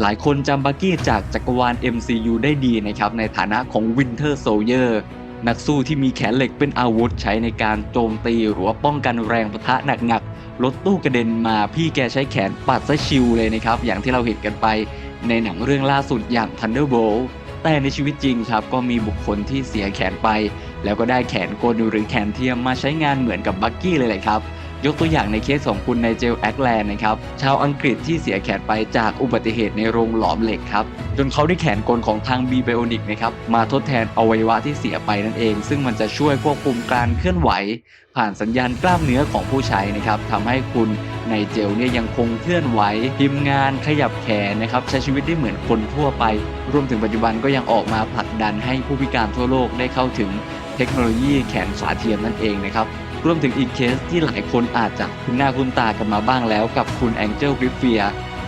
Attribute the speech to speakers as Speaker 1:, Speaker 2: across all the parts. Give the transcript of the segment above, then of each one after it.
Speaker 1: หลายคนจำบักกี้จากจักรวาล MCU ได้ดีนะครับในฐานะของ Winter Soldier นักสู้ที่มีแขนเหล็กเป็นอาวุธใช้ในการโจมตีหรือว่าป้องกันแรงปะทะหนักๆรถตู้กระเด็นมาพี่แกใช้แขนปัดซะชิวเลยนะครับ อย่างที่เราเห็นกันไปในหนังเรื่องล่าสุดอย่าง Thunderbolt แต่ในชีวิตจริงครับก็มีบุคคลที่เสียแขนไป แล้วก็ได้แขนกลหรือแขนเทียมมาใช้งานเหมือนกับบักกี้เลยแหละครับ ยกตัวอย่างในเคสของคุณไนเจลแอคแลนด์นะครับ ชาวอังกฤษที่เสียแขนไปจากอุบัติเหตุในโรงหลอมเหล็กครับ จนเขาได้แขนกลของทางบีไบโอนิกนะครับ มาทดแทนอวัยวะที่เสียไปนั่นเอง ซึ่งมันจะช่วยควบคุมการเคลื่อนไหว ผ่านสัญญาณกล้ามเนื้อของผู้ใช้นะครับทำให้คุณไนเจลเนี่ยยังคงเคลื่อนไหวพิมพ์งานขยับแขนนะครับใช้ชีวิตได้เหมือนคนทั่วไป รวมถึงปัจจุบันก็ยังออกมาผลักดันให้ผู้พิการทั่วโลกได้เข้าถึงเทคโนโลยีแขนขาเทียมนั่นเองนะครับ รวมถึงอีกเคสที่หลายคนอาจจะคุ้นหน้าคุ้นตากันมาบ้างแล้วกับคุณแองเจิลกริฟเฟีย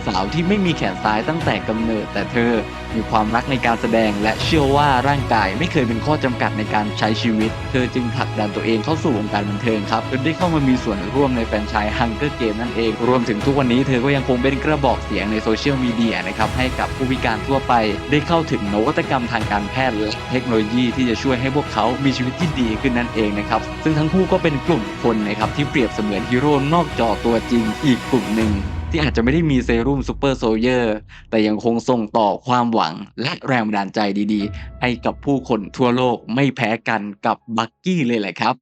Speaker 1: สาวที่ไม่มีแขนซ้ายตั้งแต่กำเนิด แต่เธอมีความรักในการแสดง และเชื่อว่าร่างกายไม่เคยเป็นข้อจำกัดในการใช้ชีวิต เธอจึงผลักดันตัวเองเข้าสู่วงการบันเทิงครับจนได้เข้ามามีส่วนร่วมในแฟรนไชส์ฮังเกอร์เกมนั่นเอง รวมถึงทุกวันนี้เธอก็ยังคงเป็นกระบอกเสียงในโซเชียลมีเดียนะครับให้กับผู้พิการทั่วไปได้เข้าถึงนวัตกรรมทางการแพทย์และเทคโนโลยีที่จะช่วยให้พวกเขามีชีวิตที่ดีขึ้นนั่นเองนะครับซึ่งทั้งคู่ก็เป็นกลุ่มคนนะครับที่เปรียบเสมือนฮีโร่นอกจอตัวจริงอีกกลุ่มหนึ่ง ที่อาจจะไม่ได้มีเซรุ่มซูเปอร์โซเยอร์แต่ยังคงส่งต่อความหวังและแรงบันดาลใจดีๆ ให้กับผู้คนทั่วโลกไม่แพ้กันกับบักกี้เลยแหละครับ